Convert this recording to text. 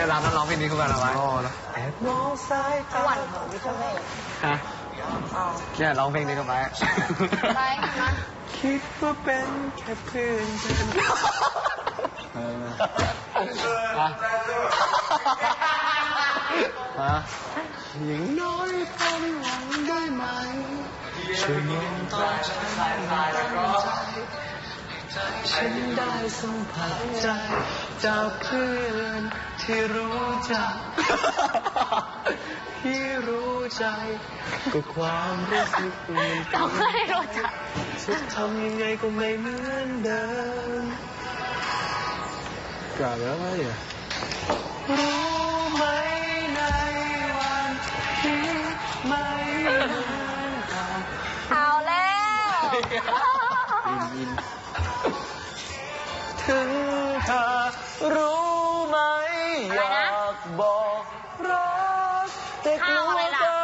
เนี่ยร้านนั้นร้องเพลงนี้ขึ้นมาแล้วไว้อ๋อแล้วแอบมองสายตาหวานของวิทเวศฮะเนี่ยร้องเพลงนี้กันไว้ไปคิดว่าเป็นแค่เพื่อนกันฮะอย่างน้อยทำหวังได้ไหมช่วยมองตอนฉันตั้งใจฉันได้สัมผัสใจจากเพื่อน ที่รู้จัก ที่รู้ใจก็ความรู้สึกเหมือนกัต้อนงให้รู้จักจะทำยังไงก็ไม่เหมือนเดิมกล่าวแล้วว่าอย่ารู้ไหมในวันที่ไม่เหมือนกันเอาแล้วถึงเธอรู้ ไหมอยากบอกรักแต่กลัวจะ